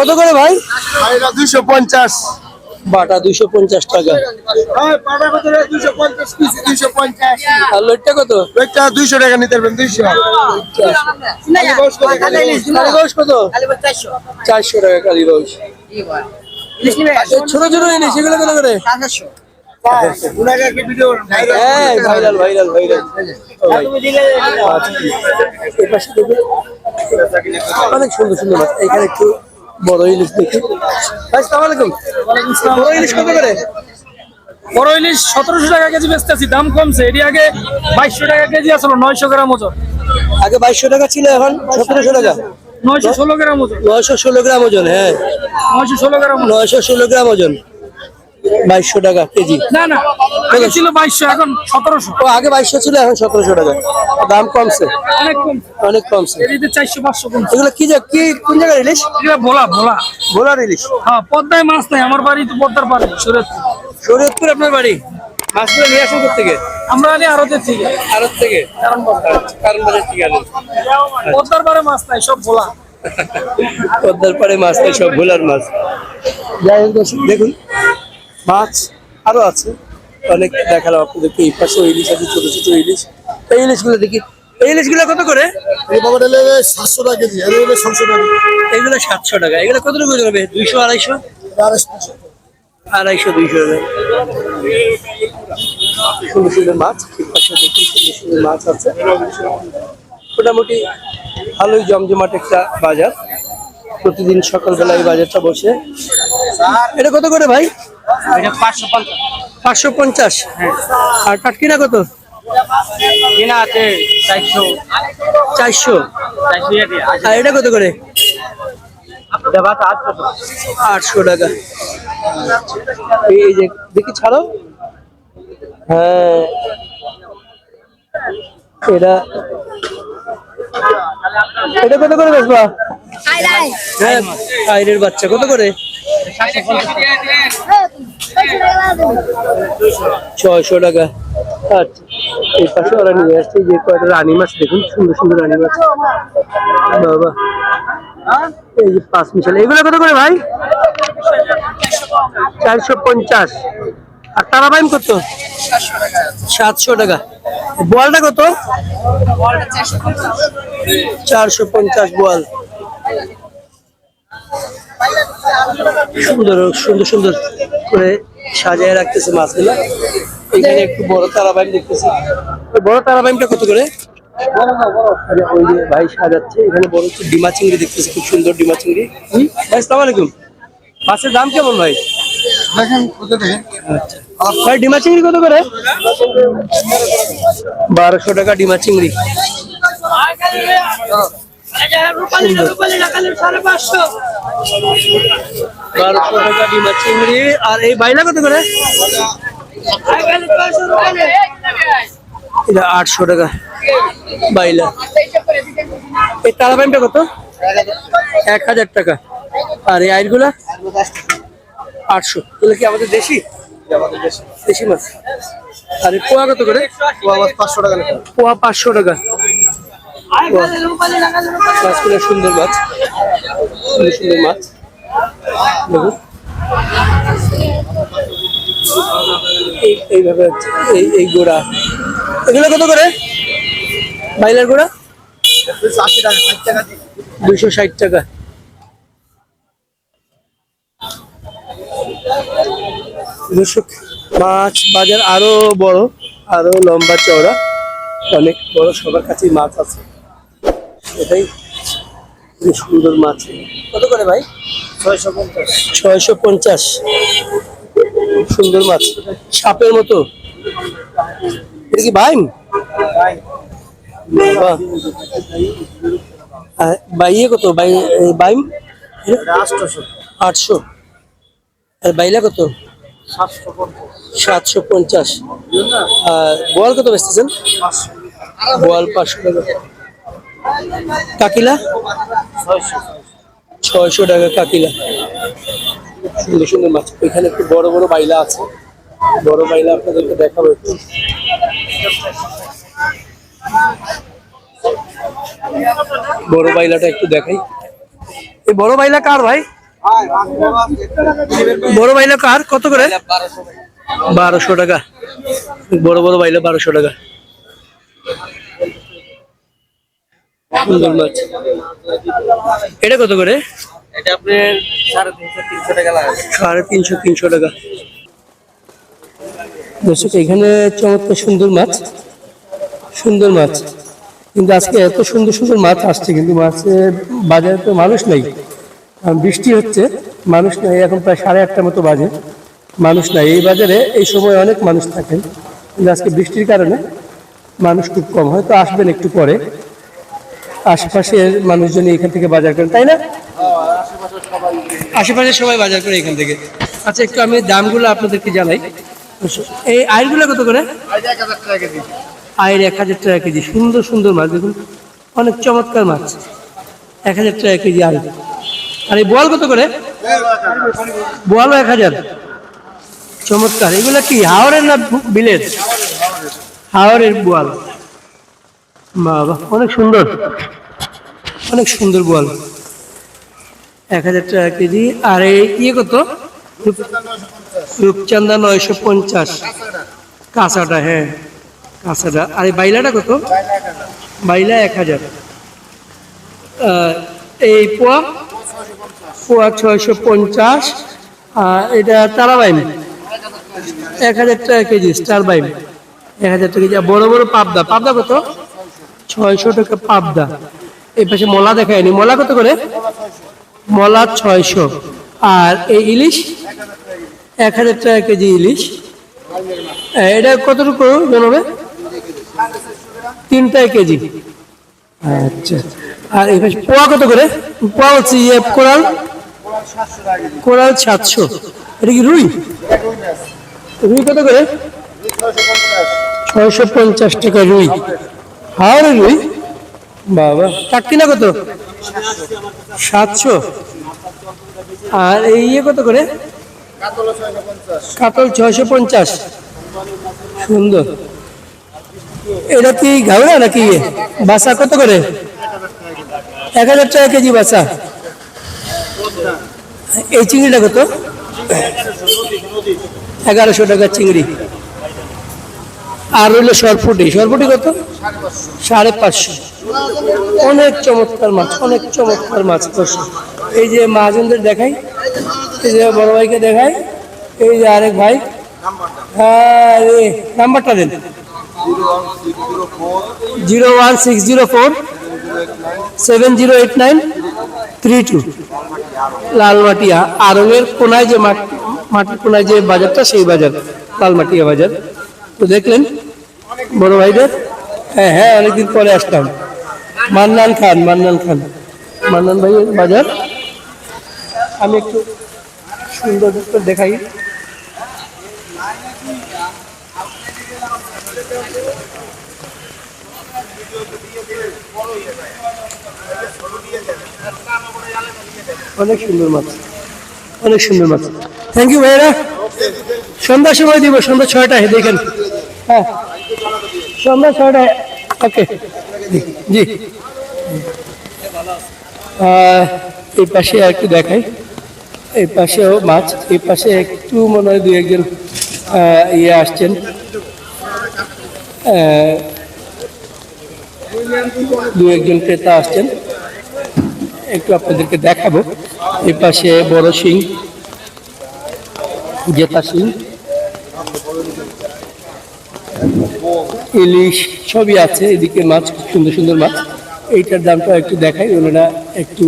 কত করে ভাই? দুইশো পঞ্চাশ। বাটা দুইশো পঞ্চাশ টাকা। দুইশো পঞ্চাশ আর লোটটা কত? ওইটা দুইশো টাকা নিতে পারবেন দুইশো। কালীবাউস কত? চারশো। টাকা কালীবাউস ছোট ছোট জিনিস এগুলো কত করে? হ্যাঁ ভাইরাল ভাইরাল ভাইরাল। অনেক সুন্দর সুন্দর এখানে একটু বড় ইলিশ দেখি। ভাই আলাইকুম। বড় ইলিশ কত করে? বড় ইলিশ সতেরোশো টাকা কেজি বেচতেছি দাম কমছে। এটি আগে বাইশশো টাকা কেজি আসলো নয়শো গ্রাম ওজন। আগে বাইশশো টাকা ছিল এখন সতেরোশো টাকা। নয়শো ষোলো গ্রাম ওজন। নয়শো ষোলো গ্রাম ওজন হ্যাঁ। নয়শো ষোলো গ্রাম নয়শো ষোলো গ্রাম ওজন। বাইশশো টাকা কেজি। না না আগে ছিল বাইশশো এখন সতেরোশো। ও আগে বাইশশো ছিল এখন সতেরোশো টাকা। দাম কমছে? অনেক কম অনেক কমছে। কেজিতে চারশো পাঁচশো কমছে। এগুলো কি যা- কি কোন জায়গার ইলিশ? এগুলো ভোলা ভোলা। ভোলার ইলিশ। হ্যাঁ পদ্মায় মাছ নাই আমার বাড়ি তো পদ্মার পারে সুরতপুর শরীয়তপুর আপনার বাড়ি? মাছগুলো নিয়ে আসেন থেকে আমরা আনি আরতে থেকে। ভারত থেকে? কারণ কারণ বাজার থেকে আনেন। পদ্মার পারে মাছ নাই সব ভোলা। পদ্মার পাড়ে মাছ তাই সব ভোলার মাছ। যাই হোক দেখুন। মাছ আরও আছে। অনেক দেখালাম আপনাদেরকে এই পাশে ইলিশ আছে ছোট ছোট ইলিশ। এই ইলিশগুলো দেখি। এই ইলিশগুলো কত করে? সাতশো টাকা কেজি নেবে টাকা। এগুলো সাতশো টাকা। এগুলো কত করে হবে দুইশো আড়াইশো? আড়াইশো দুইশো টাকা সুন্দর সুন্দর মাছ। পাশে দেখুন সুন্দর সুন্দর মাছ আছে। মোটামুটি ভালোই জমজমাট একটা বাজার। প্রতিদিন সকালবেলা এই বাজারটা বসে। এটা কত করে ভাই? পাঁচশো পঞ্চাশ। পাঁচশো পঞ্চাশ? আর টাটকিনা কত? কিনা আছে চারশো। চারশো। আর এটা কত করে? আটশো টাকা। এই যে দেখি ছাড়ো। হ্যাঁ। এটা এটা কত করে বেচবা? আইরের বাচ্চা, কত করে? ছয়শো টাকা। আচ্ছা এই পাশে ওরা নিয়ে আসছে যে কয়টা রানী মাছ, দেখুন, সুন্দর সুন্দর রানী মাছ। বাবা, এই যে পাঁচ মিশাল। এগুলো কত করে ভাই? চারশো পঞ্চাশ। আর তারা বাইম কত? সাতশো টাকা। বোয়ালটা কত? চারশো পঞ্চাশ। বল। সুন্দর সুন্দর সুন্দর করে সাজিয়ে রাখতেছে মাছগুলো। এখানে একটু বড় তারা বাইম দেখতেছি বড় তারা বাইমটা কত করে? ওই যে ভাই সাজাচ্ছে। এখানে বড় একটু ডিমা চিংড়ি দেখতেছি খুব সুন্দর ডিমা চিংড়ি। হুম? ভাই সালাম আলাইকুম। মাছের দাম কেমন ভাই? দেখেন কত ভাই, ডিমা চিংড়ি কত করে? বারোশো টাকা ডিমা চিংড়ি। বারোশো টাকা ডিমা চিংড়ি। আর এই বাইলা কত করে? আটশো টাকা। বাইলা এই তারা প্যান্টটা কত? এক হাজার টাকা। আর এই আইরগুলা? আটশো। এগুলো কি আমাদের দেশি? দেশি মাছ। আর পোয়া কত করে? পোয়া পাঁচশো টাকা পোয়া পাঁচশো টাকা। মাছগুলো সুন্দর মাছ। সুন্দর সুন্দর মাছ। দেখুন এই- এইভাবে এই এই গোড়া। এগুলো কত করে? বাইলার গোড়া? আশি ষাট টাকা। দিই। দুশো ষাট টাকা। দর্শক মাছ বাজার আরও বড় আরও লম্বা চওড়া অনেক বড় সবার কাছেই মাছ আছে। এটাই সুন্দর মাছ। কত করে ভাই? ছয়শো পঞ্চাশ। ছয়শো পঞ্চাশ। সুন্দর মাছ। সাপের মতো। এটা কি বাইম। বাইয়ে কত? বাইম? আটশো। আর বাইলা কত? সাতশো পঞ্চাশ। বোয়াল কত বেচতেছেন? পাঁচশো। বোয়াল পাঁচশো টাকা। কাকিলা? ছয়শো। টাকা কাকিলা। সুন্দর সুন্দর মাছ। এখানে একটু বড় বড় বাইলা আছে। বড় বাইলা আপনাদেরকে দেখাবো একটু। বড় বাইলাটা একটু দেখাই। এই বড় বাইলা কার ভাই? বড় বাইলা কার? কত করে? বারোশো টাকা। বড় বড় বাইলা বারোশো টাকা। এটা কত করে? সাড়ে তিনশো তিনশো টাকা সাড়ে তিনশো তিনশো টাকা। দর্শক এখানে চমৎকার সুন্দর মাছ। সুন্দর মাছ। কিন্তু আজকে এত সুন্দর সুন্দর মাছ আসছে কিন্তু মাছের বাজারে তো মানুষ নেই। কারণ বৃষ্টি হচ্ছে, মানুষ নাই, এখন প্রায় সাড়ে আটটার মতো বাজে। মানুষ নাই। এই বাজারে এই সময় অনেক মানুষ থাকেন, কিন্তু আজকে বৃষ্টির কারণে মানুষ খুব কম। হয়তো আসবেন একটু পরে। আশেপাশের মানুষজন এখান থেকে বাজার করেন, তাই না? আশেপাশে সবাই বাজার করে এখান থেকে। আচ্ছা একটু আমি দামগুলো আপনাদেরকে জানাই। এই আয়েরগুলো কত করে? আয়ের এক হাজার টাকা কেজি। সুন্দর সুন্দর মাছ। দেখুন, অনেক চমৎকার মাছ। এক হাজার টাকা কেজি আয় আর এই বোয়াল কত করে? বোয়ালও এক হাজার। চমৎকার। এগুলো কি হাওড়ের না বিলের? হাওড়ের বোয়াল। বাবা, অনেক সুন্দর। অনেক সুন্দর বোয়াল। এক হাজার টাকা কেজি। আর এই ইয়ে কত? রূপ- রূপচান্দা নয়শো পঞ্চাশ। কাঁচাটা হ্যাঁ। কাঁচাটা আর এই বাইলাটা কত? বাইলা এক হাজার। এই পোয়া? পোয়া ছয়শো পঞ্চাশ, আর এটা তারা বাইম এক হাজার টাকা কেজি স্টার বাইম এক হাজার টাকা কেজি। বড় বড় পাবদা। পাবদা কত? ছয়শো টাকা পাবদা। এই পাশে মলা দেখায়নি। মলা কত করে? মলা ছয়শো। আর এই ইলিশ? এক হাজার টাকা কেজি ইলিশ। এটা কতটুকু জানাবে? তিনটায় কেজি। আচ্ছা। আর এই পাশে পোয়া কত করে? পোয়া হচ্ছে ইয়ে কোরাল। কোরাল সাতশো এটা কি রুই? রুই কত করে? ছয়শো পঞ্চাশ টাকা রুই। হাওড়ে রুই? বাবা। কাকিনা কত? সাতশো। আর এই ইয়ে কত করে? কাতল ছয়শো পঞ্চাশ। সুন্দর। এটা কি ঘাবড়া নাকি ইয়ে? বাসা কত করে? এক হাজার টাকা কেজি বাসা। এই চিংড়িটা কত? এগারোশো টাকা চিংড়ি। আর হইল সরপুটি। সরপুটি কত? সাড়ে পাঁচশো। অনেক চমৎকার মাছ, অনেক চমৎকার মাছ, দর্শক। এই যে মহাজনদের দেখাই, এই যে বড় ভাইকে দেখাই, এই যে আরেক ভাই। হ্যাঁ নাম্বারটা দেন। Zero one six zero four, seven zero eight nine three two. Lalmatia আরঙের কোনায় যে মাটির কোনায় যে বাজারটা, সেই বাজার, লালমাটিয়া বাজার। তো দেখলেন, বড় ভাইদের হ্যাঁ হ্যাঁ অনেকদিন পরে আসতাম মান্নান খান মান্নান খান। মান্নান ভাইয়ের বাজার। আমি একটু সুন্দর দেখাই। অনেক সুন্দর মাছ। অনেক সুন্দর মাছ। থ্যাংক ইউ ভাইরা সন্ধ্যার সময় দিব, সন্ধ্যা ছয়টায়, দেখেন। হ্যাঁ। সন্ধ্যা ছয়টায়, ওকে। জি এই পাশে একটু দেখাই। এই পাশেও মাছ, এই পাশে একটু মনে হয় দু একজন ইয়ে আসছেন। দু একজন ক্রেতা আসছেন। একটু আপনাদেরকে দেখাবো। এই পাশে বড় শিং জেতা শিং ইলিশ সবই আছে, এদিকে মাছ, খুব সুন্দর সুন্দর মাছ। এইটার দামটা একটু দেখাই, ওনারা একটু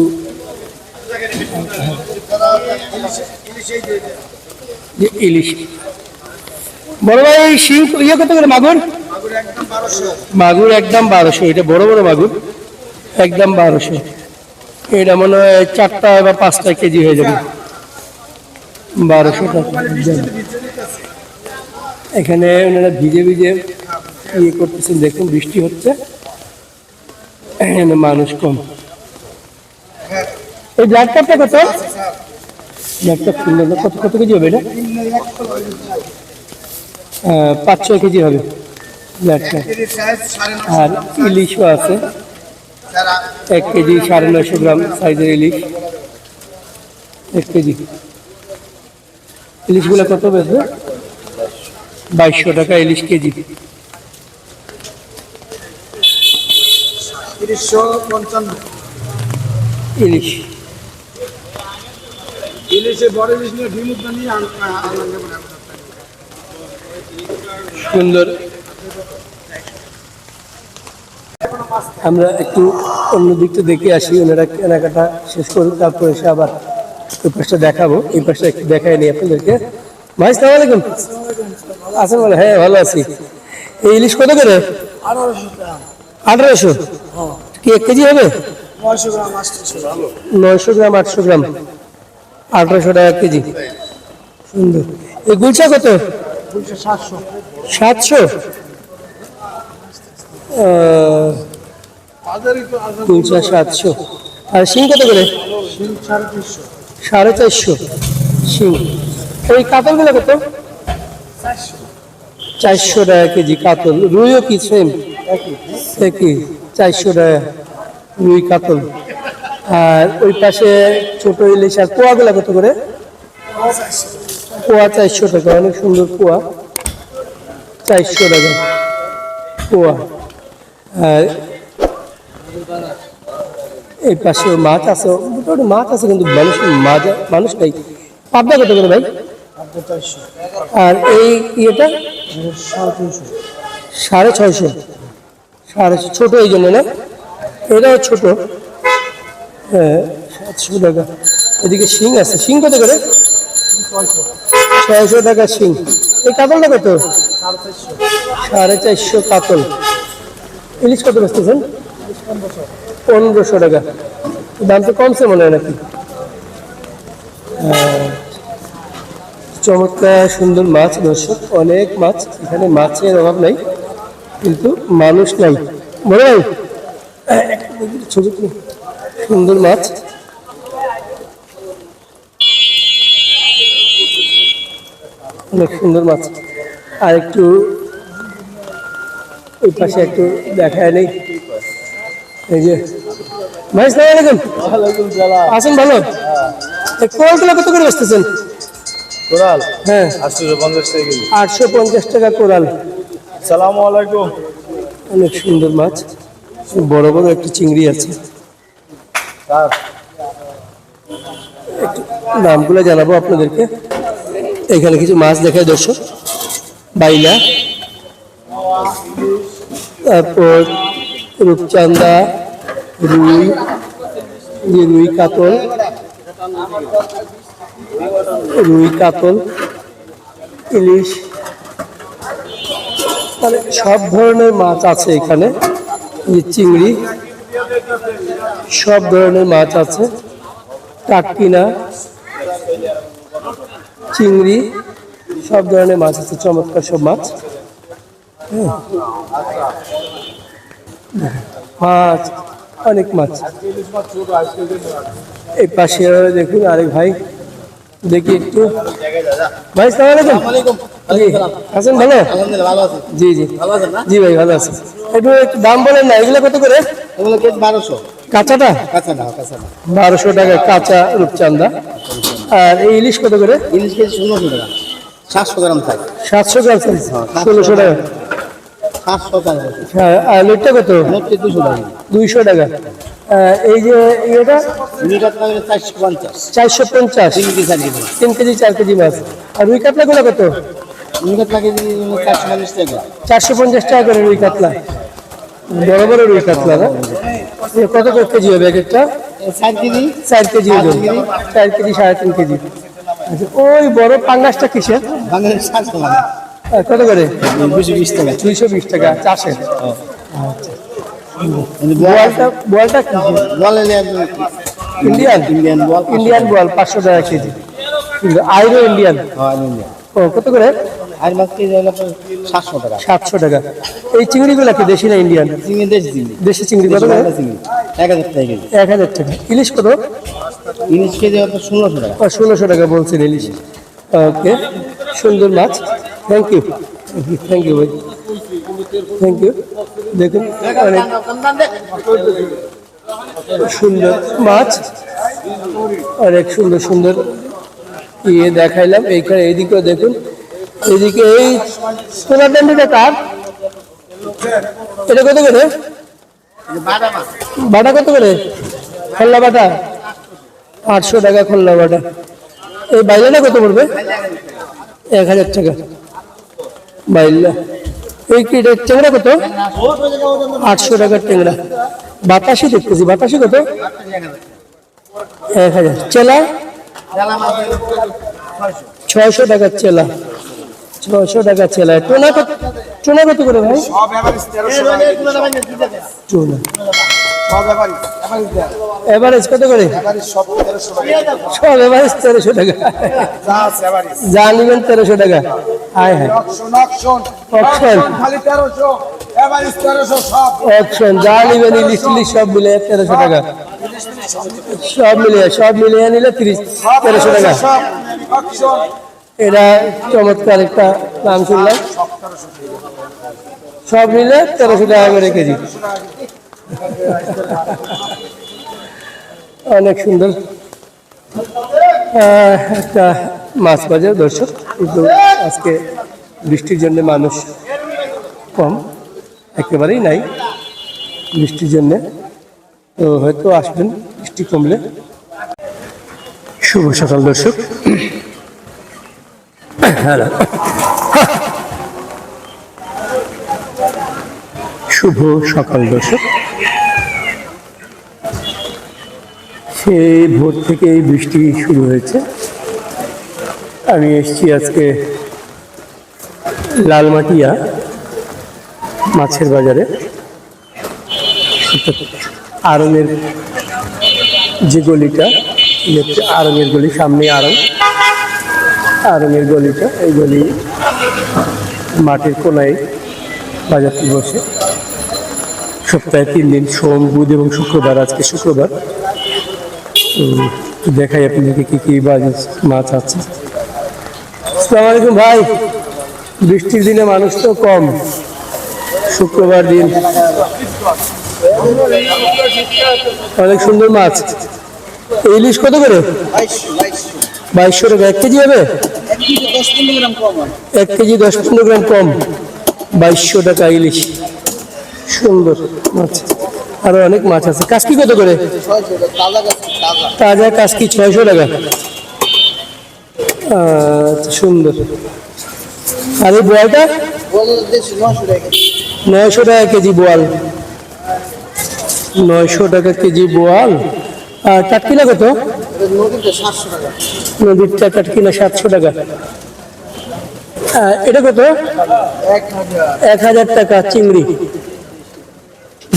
ইলিশ। বড় ভাই শিং ইয়ে কত করে, মাগুর? মাগুর একদম বারোশো, এটা বড় বড় মাগুর। একদম বারোশো। এটা মনে হয় চারটা বা পাঁচটা কেজি হয়ে যাবে। বারোশো টাকা। এখানে ওনারা ভিজে ভিজে ইয়ে করতেছেন, দেখুন বৃষ্টি হচ্ছে। এখানে মানুষ কম। এই ব্ল্যাক কাপটা কত? ব্ল্যাক কাপ সুন্দর কত কত কেজি হবে এটা? পাঁচ ছয় কেজি হবে ব্ল্যাক কাপ। আর ইলিশও আছে। এক কেজি সাড়ে নয়শো গ্রাম সাইজের ইলিশ। এক কেজি। ইলিশগুলো কত বেশি বাইশশো টাকা ইলিশ কেজি। ইলিশ। সুন্দর। আমরা একটু অন্য দিকটা দেখে আসি ওনারা কেনাকাটা শেষ করুক তারপরে এসে আবার ওই পাশটা দেখাবো। এই পাশটা একটু দেখাই নি আপনাদেরকে। ভাই সালাম আলাইকুম। আছেন বলে? হ্যাঁ ভালো আছি। এই ইলিশ কত করে? আঠারোশো। কি এক কেজি হবে? নয়শো গ্রাম আটশো গ্রাম। আঠারোশো টাকা কেজি। সুন্দর। এই গুলচা কত? সাতশো। সাতশো? কুলচা সাতশো। আর শিং কত করে? সাড়ে চারশো। শিং। এই কাতলগুলো কত? চারশো টাকা কেজি কাতল। রুইও কি সেম একই। চারশো টাকা রুই কাতল। আর ওই পাশে ছোট ইলিশ আর পোয়াগুলো কত করে? পোয়া চারশো টাকা। অনেক সুন্দর পোয়া। চারশো টাকা পোয়া। আর এই পাশে মাছ আছে, মোটামুটি মাছ আছে, কিন্তু মানুষ মাছ মানুষ নাই। পাবদা কত করে ভাই? আর এই ইয়েটা? সাড়ে ছয়শো। সাড়ে ছোটো এই জন্য না? এটাও ছোটো। হ্যাঁ সাতশো টাকা। এদিকে শিং আছে। শিং কত করে? ছয়শো টাকা শিং। এই কাতলটা কত? সাড়ে চারশো কাতল। ইলিশ কত বেচতেছেন পনেরোশো টাকা। দাম তো কমছে মনে হয় নাকি। চমৎকার, সুন্দর মাছ, দর্শক, অনেক মাছ। এখানে মাছের অভাব নাই, কিন্তু মানুষ নাই। মনে হয়? ছবি সুন্দর মাছ। অনেক সুন্দর মাছ। আর একটু ওই পাশে একটু দেখায় নেই। এই যে। ভাই সালাম। আলাইকুম আছেন ভালো? কোরালগুলো কত করে কোরাল? হ্যাঁ। আটশো পঞ্চাশ টাকা আটশো পঞ্চাশ টাকা কোরাল। সালাম আলাইকুম। অনেক সুন্দর মাছ। বড় বড় একটি চিংড়ি আছে। নামগুলো জানাব আপনাদেরকে। এখানে কিছু মাছ দেখায় দর্শক। বাইলা। তারপর রূপচান্দা রুই, যে রুই কাতল রুই কাতল, ইলিশ মানে সব ধরনের মাছ আছে এখানে যে চিংড়ি, সব ধরনের মাছ আছে, কাটকিনা, চিংড়ি, সব ধরনের মাছ আছে, চমৎকার সব মাছ হ্যাঁ। মাছ অনেক মাছ। এই পাশে দেখুন আরেক ভাই। দেখি একটু। ভাই সালাম আলাইকুম। জি, আছেন ভালো? জি জি। জি ভাই ভালো আছে। একটু একটু দাম বলেন না এগুলো কত করে? এগুলো কেজি বারোশো। কাঁচাটা? কাঁচা না কাঁচা না। বারোশো টাকা কাঁচা রূপচান্দা আর এই ইলিশ কত করে? ইলিশ কেজি ষোলোশো টাকা। সাতশো গ্রাম থাকে। সাতশো গ্রাম ষোলোশো টাকা। সাতশো টাকা। হ্যাঁ লোটটা কত? মোটে দুশো টাকা। দুইশো টাকা। এই যে ইয়েটা? চারশো পঞ্চাশ। চারশো পঞ্চাশ। তিন কেজি চার কেজি তিন কেজি চার কেজি মাছ। আর রুই কাতলাগুলো কত? টাকা কেজি চারশো পঞ্চাশ টাকা। চারশো পঞ্চাশ টাকা করে রুই কাতলা। বড় বড় রুই কাতলা না? কত করে কেজি হবে এক একটা? চার কেজি। চার কেজি ওজন চার কেজি সাড়ে তিন কেজি। আচ্ছা ওই বড় পাঙ্গাসটা কিসের? টাকা কত করে? দুশো বিশ টাকা দুইশো বিশ টাকা চাষের। বল বোয়ালটা বোয়ালটা কি? বল ইন্ডিয়ান ইন্ডিয়ান বল ইন্ডিয়ান বোয়াল পাঁচশো টাকা কেজি। আইরো ইন্ডিয়ান হ্যাঁ ইন্ডিয়ান ও কত করে? আর মাছ কেজি হলো আপনার সাতশো টাকা। সাতশো টাকা এই চিংড়িগুলো কি দেশি না ইন্ডিয়ান চিংড়ি দেশি চিংড়ি দেশি চিংড়ি কত করে? চিংড়ি এক হাজার টাকা। কেজি এক হাজার টাকা ইলিশ কত? ইলিশ কেজি ষোলোশো টাকা। ষোলোশো টাকা বলছেন ইলিশ। ওকে সুন্দর মাছ। থ্যাংক ইউ থ্যাংক ইউ ভাই থ্যাংক ইউ দেখুন অনেক সুন্দর মাছ, অনেক সুন্দর সুন্দর ইয়ে দেখাইলাম। এইখানে এইদিকেও দেখুন। এইদিকে এই সোনার ডান্ডিটা কার? এটা কত করে? বাটা কত করে? খোল্লা বাটা? আটশো টাকা খোল্লা বাটা। এই বাইলাটা কত পড়বে? এক হাজার টাকা। বাইলা। এই কি টেংরা কত? আটশো টাকার টেংরা বাতাসি দেখতেছি বাতাসি কত? এক হাজার। চেলা? ছয়শো টাকার চেলা। ছয়শো টাকার চেলা। টোনা কত? টোনা কত করে ভাই? টোনা। এভারেজ কত করে? সব এভারেজ তেরোশো টাকা। যা তেরোশো টাকা। হায় হায়। অপশন অপশন যা নিবেন ইলিশ টিলিশ সব মিলে তেরোশো টাকা। সব মিলিয়ে সব মিলিয়ে নিলে তিরিশ তেরোশো টাকা। এটা চমৎকার একটা দাম শুনলাম। সব মিলে তেরোশো টাকা করে কেজি। অনেক সুন্দর। একটা মাছ বাজার দর্শক, কিন্তু আজকে বৃষ্টির জন্য মানুষ কম, একেবারেই নাই। বৃষ্টির জন্যে, তো হয়তো আসবেন বৃষ্টি কমলে। শুভ সকাল, দর্শক। শুভ সকাল, দর্শক। সেই ভোর থেকে এই বৃষ্টি শুরু হয়েছে। আমি এসেছি আজকে লালমাটিয়া মাছের বাজারে। আরঙের যে গলিটা আরঙের গলি, সামনে আরং আরঙের গলিটা, এই গলি মাটির কোনায় বাজারটি বসে সপ্তাহে তিন দিন, সোম, বুধ এবং শুক্রবার, আজকে শুক্রবার। দেখাই আপনাদেরকে কী কী বাজার মাছ আছে। আসসালামু আলাইকুম ভাই। বৃষ্টির দিনে মানুষ তো কম। শুক্রবার দিন। অনেক সুন্দর মাছ। ইলিশ কত করে? বাইশশো টাকা। এক কেজি হবে? এক কেজি দশ পনেরো গ্রাম কম। বাইশশো টাকা ইলিশ। সুন্দর মাছ। আরও অনেক মাছ আছে। কাসকি কত করে? তাজা কাসকি ছয়শো টাকা। সুন্দর। আর এই বোয়ালটা? নয়শো টাকা কেজি বোয়াল। নয়শো টাকা কেজি বোয়াল। আর টাটকিনা কত? নদীরটা কাটকিনা সাতশো টাকা। এটা কত? এক হাজার টাকা চিংড়ি।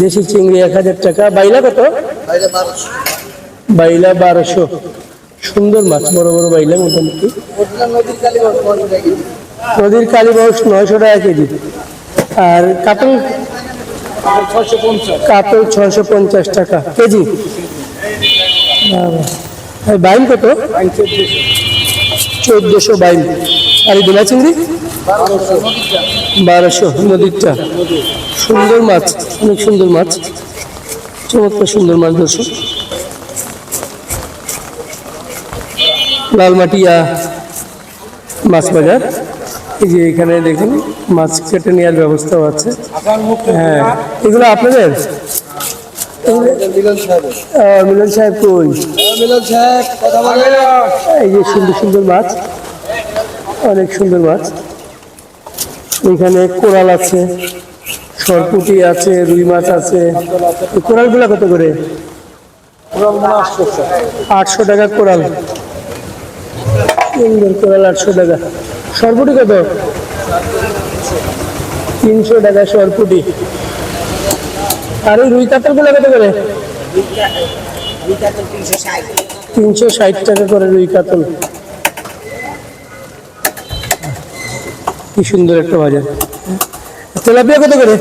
দেশি চিংড়ি এক হাজার টাকা। বাইলা কত? বাইলা বারোশো। সুন্দর মাছ, বড় বড় বাইলা মোটামুটি। নদীর কালীবাউস নয়শো টাকা কেজি। আর কাতল? কাতল ছয়শো পঞ্চাশ টাকা কেজি। বাইন কত? চোদ্দশো বাইন। আর এই দোলা চিংড়ি? বারোশো। নদীরটা। সুন্দর মাছ, অনেক সুন্দর মাছ। চমৎকার সুন্দর মাছ দর্শক লালমাটিয়া মাছ বাজার। এই যে এখানে দেখুন, মাছ কেটে নেওয়ার ব্যবস্থাও আছে। হ্যাঁ এগুলো আপনাদের? মিলন সাহেব কই? এই যে সুন্দর সুন্দর মাছ, অনেক সুন্দর মাছ। এখানে কোরাল আছে, সরপুটি আছে, রুই মাছ আছে। কোরালগুলো কত করে? আটশো টাকা কোরাল। সুন্দর আটশো টাকা। সরপুটি কত? তিনশো টাকা সরপুটি। আর ওই রুই করে? তিনশো করে রুই কাতল। কি সুন্দর একটা বাজার। তেলাপিয়া কত করে?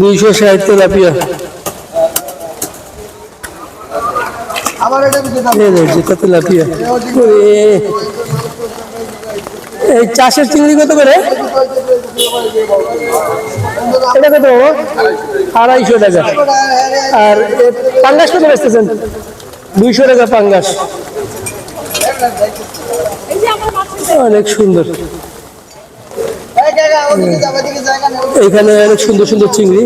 দুইশো ষাট তেলাপিয়া এই যে যেটা তেলাপিয়া এই চাষের চিংড়ি কত করে? এটা কত? আড়াইশো টাকা। আর পাঙ্গাস কত বেচতেছেন? দুইশো টাকা পাঙ্গাস। অনেক সুন্দর। এখানে অনেক সুন্দর সুন্দর চিংড়ি।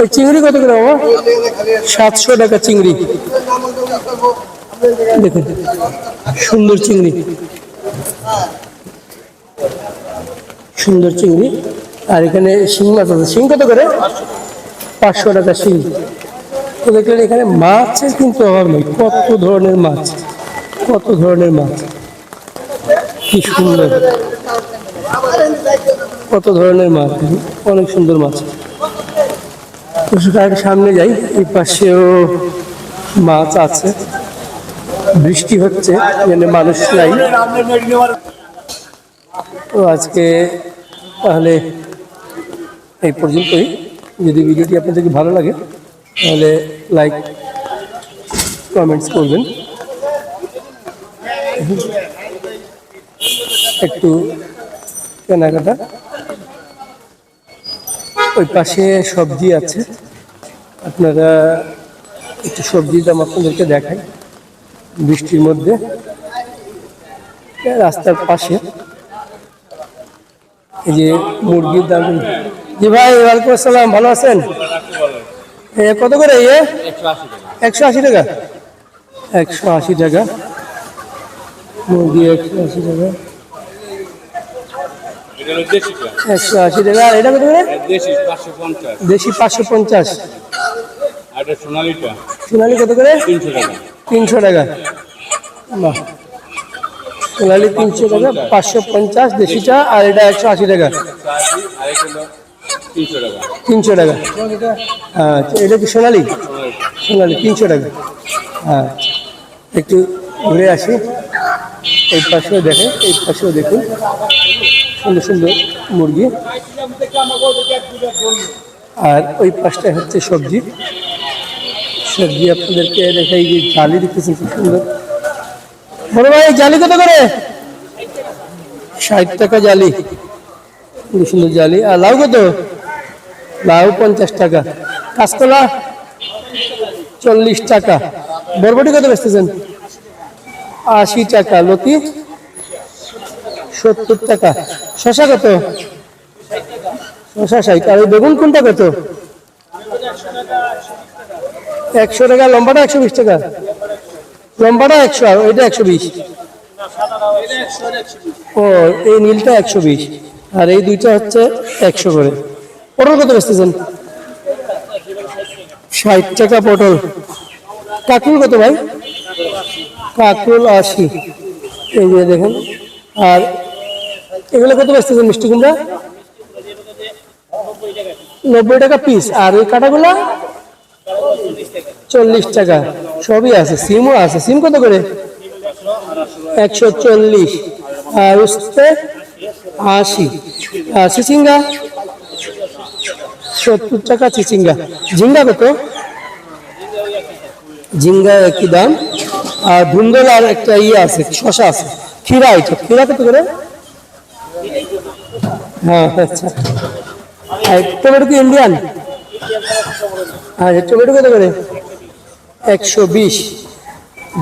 এই চিংড়ি কত করে বাবা? সাতশো টাকা চিংড়ি। দেখুন, সুন্দর চিংড়ি। সুন্দর চিংড়ি। আর এখানে শিং মাছ আছে। শিং কত করে? পাঁচশো টাকা শিং। তো দেখলেন এখানে মাছের কিন্তু অভাব নেই। কত ধরনের মাছ। কত ধরনের মাছ। কি সুন্দর। কত ধরনের মাছ। অনেক সুন্দর মাছ। সামনে যাই। এই পাশেও মাছ আছে। বৃষ্টি হচ্ছে, এখানে মানুষ নাই। তো আজকে তাহলে এই পর্যন্তই। যদি ভিডিওটি আপনাদেরকে ভালো লাগে, তাহলে লাইক, কমেন্টস করবেন। একটু কেনাকাটা। ওই পাশে সবজি আছে। আপনারা একটু সবজির দাম আপনাদেরকে দেখাই। বৃষ্টির মধ্যে রাস্তার পাশে। এই যে মুরগির দাম। জি ভাই ওয়ালাইকুম আসসালাম ভালো আছেন? কত করে ইয়ে একশো আশি টাকা। একশো আশি টাকা। মুরগি একশো আশি টাকা। একশো আশি টাকা। আর এটা কত করে? দেশি পাঁচশো পঞ্চাশ। সোনালিটা। সোনালি কত করে? তিনশো টাকা। তিনশো টাকা। বাহ। সোনালি তিনশো টাকা, পাঁচশো পঞ্চাশ দেশিটা, আর এটা একশো আশি টাকা। তিনশো টাকা। আচ্ছা এটা কি সোনালি? সোনালি, তিনশো টাকা। হ্যাঁ একটু ঘুরে আসি। এই পাশেও দেখেন, এই পাশেও দেখুন। সুন্দর সুন্দর মুরগি। আর ওই পাশটা হচ্ছে সবজি। সবজি আপনাদেরকে দেখাই যে জালি দেখতেছেন খুব সুন্দর। বড় ভাই জালি কত করে? ষাট টাকা জালি। সুন্দর সুন্দর জালি। আর লাউ কত? লাউ পঞ্চাশ টাকা। কাঁচকলা চল্লিশ টাকা। বরবটি কত বেচতেছেন? আশি টাকা। লতি সত্তর টাকা। শশা কত? শশা ষাট। আর বেগুন কোনটা কত? একশো টাকা, লম্বাটা একশো বিশ টাকা। লম্বাটা একশো আর ওইটা একশো বিশ। ও, এই নীলটা একশো বিশ। আর এই দুইটা হচ্ছে একশো করে। পটল কত বেচতেছেন? ষাট টাকা পটল। কাকুল কত ভাই? কাকুল আশি। এই যে দেখুন। আর এগুলো কত বেচতেছেন মিষ্টি কুমড়া? নব্বই টাকা পিস। আর এই কাটাগুলো? চল্লিশ টাকা। সবই আছে সিমও আছে। সিম কত করে? একশো চল্লিশ। আর উস্তে আশি। আর চিচিঙ্গা? সত্তর টাকা চিচিঙ্গা। ঝিঙ্গা কত? ঝিঙ্গা একই দাম। আর ধুন্দল আর একটা ইয়ে আছে, শশা আছে। ক্ষীরা এটা ক্ষীরা কত করে? হ্যাঁ আচ্ছা। আর টমেটো কি ইন্ডিয়ান আচ্ছা টমেটো কত করে? একশো বিশ।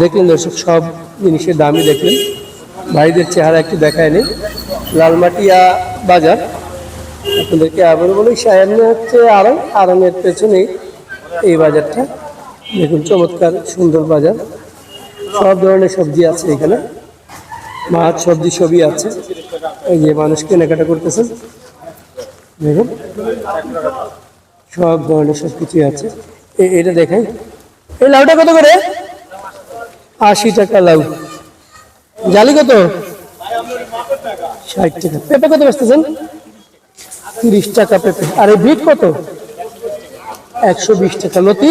দেখলেন দর্শক, সব জিনিসের দামই দেখলেন। ভাইদের চেহারা একটু দেখায় নেই লালমাটিয়া বাজার। আপনাদেরকে আবার বলি সায়ান্নে হচ্ছে আরং আরঙের পেছনেই এই বাজারটা। দেখুন, চমৎকার, সুন্দর বাজার। সব ধরনের সবজি আছে এখানে। মাছ, সবজি সবই আছে। এই যে মানুষ কেনাকাটা করতেছেন। দেখুন, সব ধরনের সব কিছুই আছে এটা দেখেন এই লাউটা কত করে? আশি টাকা লাউ। জালি কত? ষাট টাকা। পেঁপে কত বেচতেছেন? তিরিশ টাকা পেঁপে। আর এই বিট কত? একশো বিশ টাকা। লতি?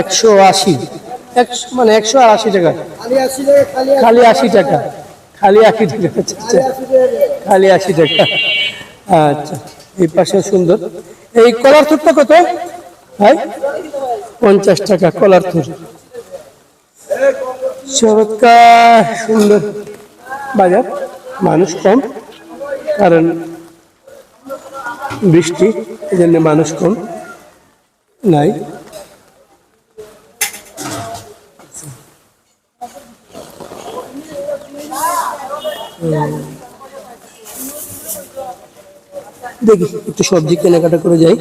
একশো আশি। একশো মানে একশো আর আশি টাকা। খালি আশি টাকা। খালি আশি টাকা। আচ্ছা, আচ্ছা। খালি আশি টাকা। আচ্ছা এই পাশে সুন্দর। এই কলার থুরটা কত? পঞ্চাশ টাকা, কলার থুর। চমৎকার, সুন্দর। বাজার, মানুষ কম, কারণ বৃষ্টি এই জন্য মানুষ কম, নাই। দেখি, একটু সবজি কেনাকাটা করে যাই।